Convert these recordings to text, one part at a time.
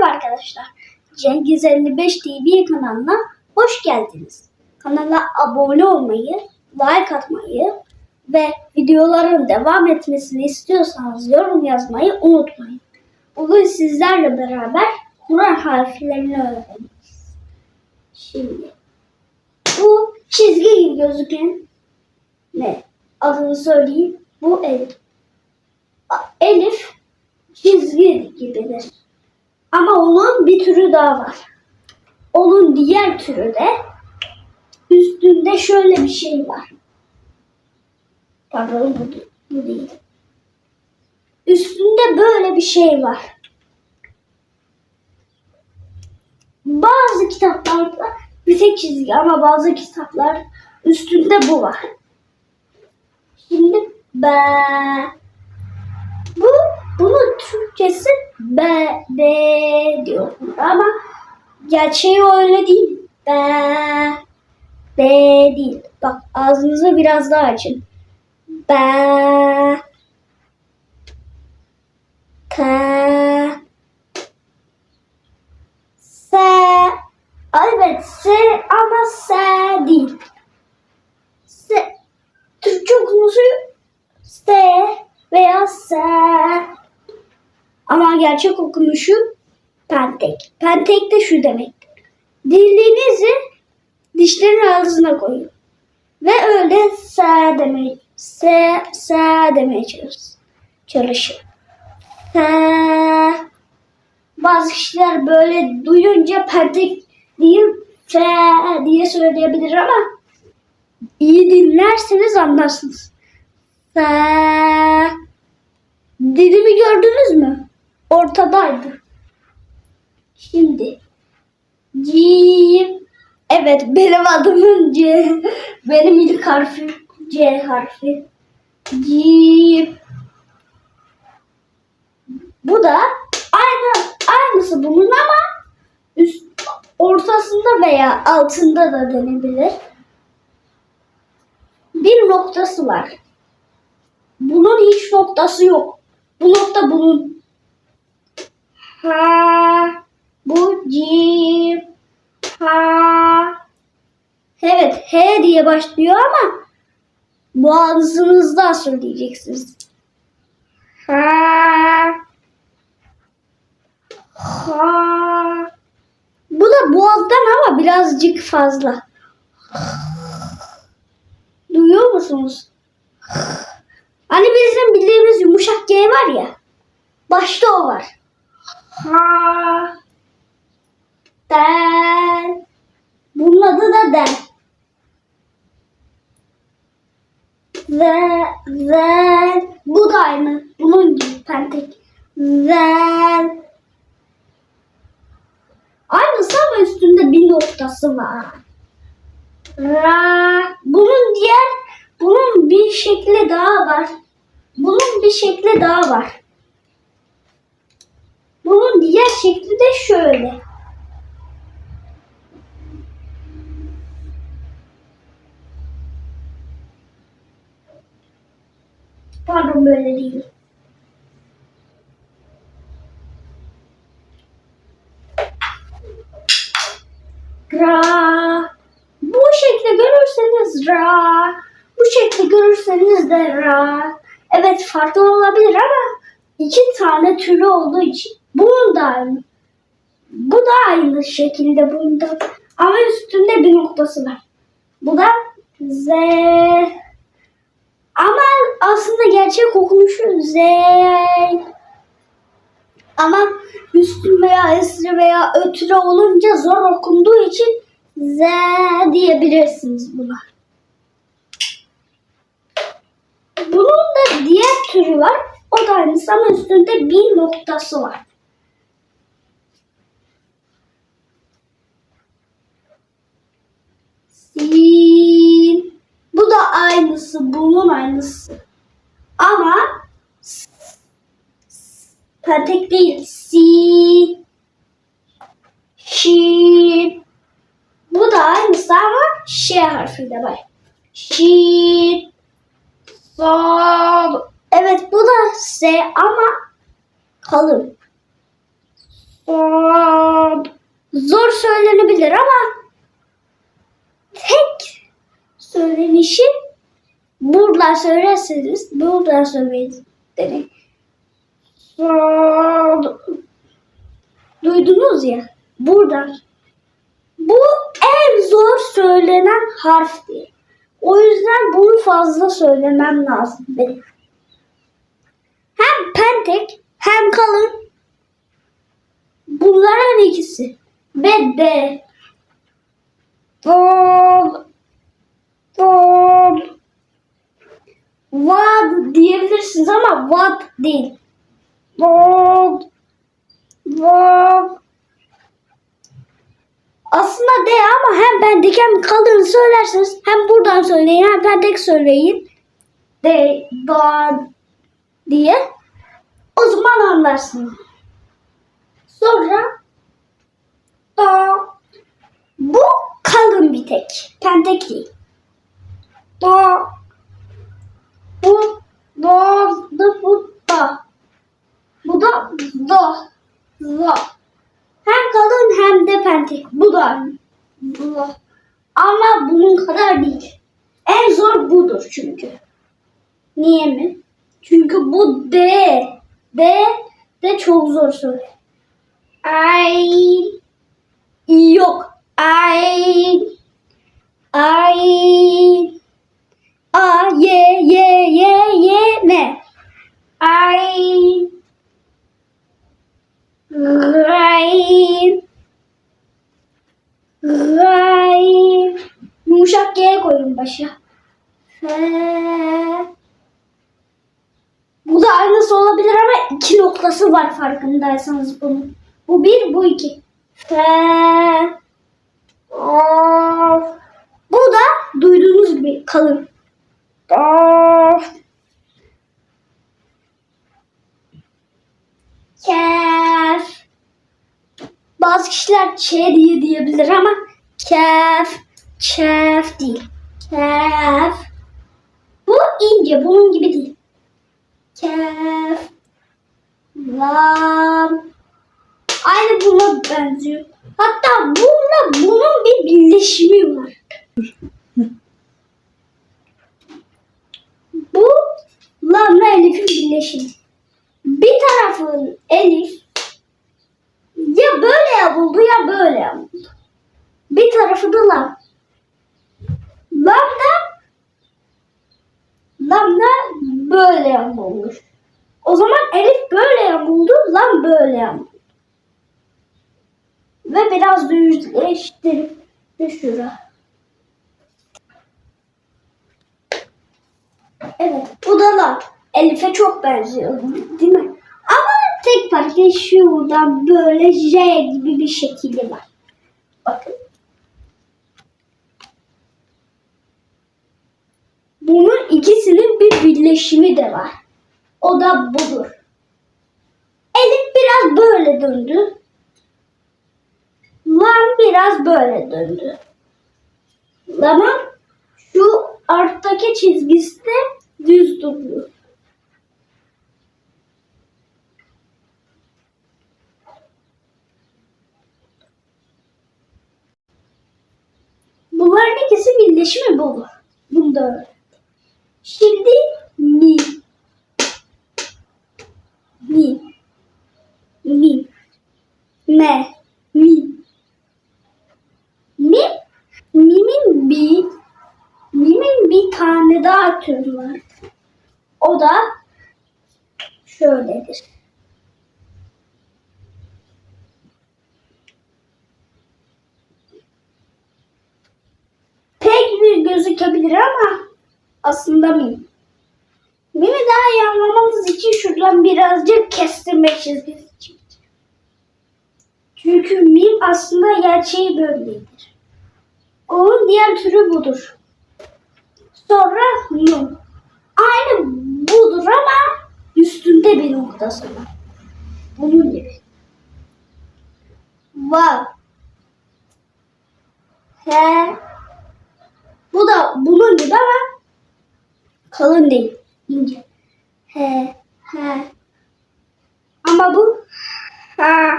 Merhaba arkadaşlar. Cengiz 55 TV kanalına hoş geldiniz. Kanala abone olmayı, like atmayı ve videoların devam etmesini istiyorsanız yorum yazmayı unutmayın. Bugün sizlerle beraber Kur'an harflerini öğreneceğiz. Şimdi bu çizgi gibi gözüken ne? Adını söyleyeyim. Bu Elif. Elif çizgi gibidir. Ama onun bir türü daha var. Onun diğer türü de üstünde şöyle bir şey var. Pardon bu, de- bu değil. Üstünde böyle bir şey var. Bazı kitaplarda bir tek çizgi ama bazı kitaplar üstünde bu var. Şimdi ben bunun Türkçesi B, B diyor ama gerçeği öyle değil. B, B değil. Bak ağzınızı biraz daha açın. B, T, S, evet S ama S değil. S, Türkçe okunusu S veya S. Gerçek okunuşu pentek. Pentek de şu demek. Dilinizi dişlerin ağzına koyun. Ve öyle S demeye, S, S demeye çalış- çalışın. S. Bazı kişiler böyle duyunca pentek değil F diye söyleyebilir ama iyi dinlerseniz anlarsınız. F. Dilimi gördünüz mü? Ortadaydı. Şimdi Cim. Evet benim adımın C. Benim ilk harfim C harfi. Cim. Bu da aynı aynısı bunun ama üst ortasında veya altında da denebilir. Bir noktası var. Bunun hiç noktası yok. Bu nokta bunun. Ha, bu cim. Ha. Evet, H diye başlıyor ama boğazınızdan söyleyeceksiniz. Ha. Ha. Bu da boğazdan ama birazcık fazla. Duyuyor musunuz? Hani bizim bildiğimiz yumuşak G var ya. Başta o var. Ha. Den. Bunun adı da den. Ve, zen. Bu da aynı. Bunun gibi pentek. Zen. Aynısı ama üstünde bir noktası var. Ra. Bunun diğer, bunun bir şekli daha var. Bunun bir şekli daha var. Bunun diğer şekli de şöyle. Pardon böyle değil. Ra. Bu şekli görürseniz ra. Bu şekli görürseniz de ra. Evet farklı olabilir ama iki tane türü olduğu için bunun da aynı. Bu da aynı şekilde bunda. Ama üstünde bir noktası var. Bu da Z. Ama aslında gerçek okunuşu Z. Ama üstün veya esri veya ötürü olunca zor okunduğu için Z diyebilirsiniz buna. Bunun da diğer türü var. O da aynısı ama üstünde bir noktası var. Sin. Bu da aynısı. Bunun aynısı. Ama pentek değil. Si. Şin. Bu da aynısı ama Ş harfiyle var. Şin. Sol. Evet bu da S ama kalın. Aa, Zor söylenebilir ama tek söylenişi buradan söylerseniz buradan söyleyin demek. Duydunuz ya buradan. Bu en zor söylenen harfti. O yüzden bunu fazla söylemem lazım benim. Hem pentek hem kalın. Bunların ikisi. Ve D. Vol. Vol. Vad diyebilirsiniz ama vad değil. Vol. Vol. Aslında D ama hem pentek hem kalın söylerseniz hem buradan söyleyin hem pentek söyleyin. D, da diye. O zaman anlarsınız. Sonra da bu kalın bir tek. Pentek değil. Da bu da bu da. Bu da da. Da. Hem kalın hem de pentek. Bu da. Bu. Ama bunun kadar değil. En zor budur çünkü. Niye mi? Çünkü bu D. D de çok zor söyle. Ay. Yok. Ay. Ay. A ye ye ye ye ne? Ay. Ray. Ray. Yumuşak G koyun başa. Bu da aynısı olabilir ama iki noktası var farkındaysanız bunun. Bu bir, bu iki. Fe. Of. Bu da duyduğunuz gibi kalın. Of. Kef. Bazı kişiler ç diye diyebilir ama kef, kef değil. Kef. İnce, bunun gibi değil. Kef. Lam. Aynı buna benziyor. Hatta bununla bunun bir birleşimi var. Bu lamla elifin birleşimi. Bir tarafın elif ya böyle yapıldı ya böyle yapıldı. Bir tarafı da lam. Lam da böyle yapılmış. O zaman elif böyle yapıldı, lam böyle yapıldı. Ve biraz düzleştirip de şura. Evet, bu da lam. Elif'e çok benziyor, değil mi? Ama tek farkı şuradan böyle J gibi bir şekli var. Bakın. Bunun ikisinin bir birleşimi de var. O da budur. Elif biraz böyle döndü. Lam biraz böyle döndü. Lamın şu arttaki çizgisi de düz duruyor. Bunların ikisi birleşimi bu olur. Bunu da öğrendik. Şimdi mi. Mi. Mi. Me. Mi. Mi. Mi'nin bir Mi'nin bir tane daha türü var. O da şöyledir. Pek bir gözükebilir ama aslında mim. Mimi daha iyi anlamanız için şuradan birazcık kestirmek çizgisi. Çünkü mim aslında gerçeği böyledir. Onun diğer türü budur. Sonra nun. Aynı budur ama üstünde bir noktası var. Bunun gibi. Vav. He. Bu da bunun gibi ama kalın değil. ince. He. He. Ama bu ha.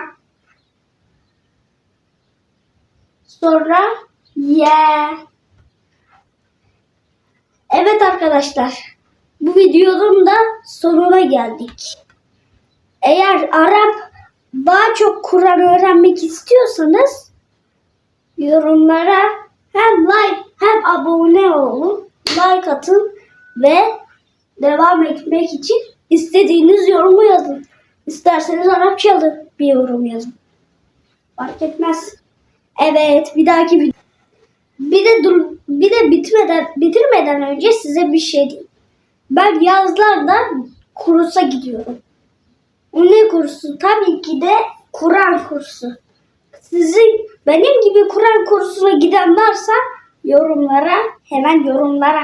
sonra ye. Evet arkadaşlar. Bu videonun da sonuna geldik. Eğer Arap daha çok Kur'an öğrenmek istiyorsanız yorumlara hem like hem abone olun, like atın ve devam etmek için istediğiniz yorumu yazın. İsterseniz Arapçalı bir yorum yazın. Fark etmez. Evet, bir dahaki vid- bir de dur bir de bitmeden bitirmeden önce size bir şey diyeyim. Ben yazlarda kursa gidiyorum. O ne kursu? Tabii ki de Kur'an kursu. Sizin benim gibi Kur'an kursuna giden varsa yorumlara hemen yorumlara.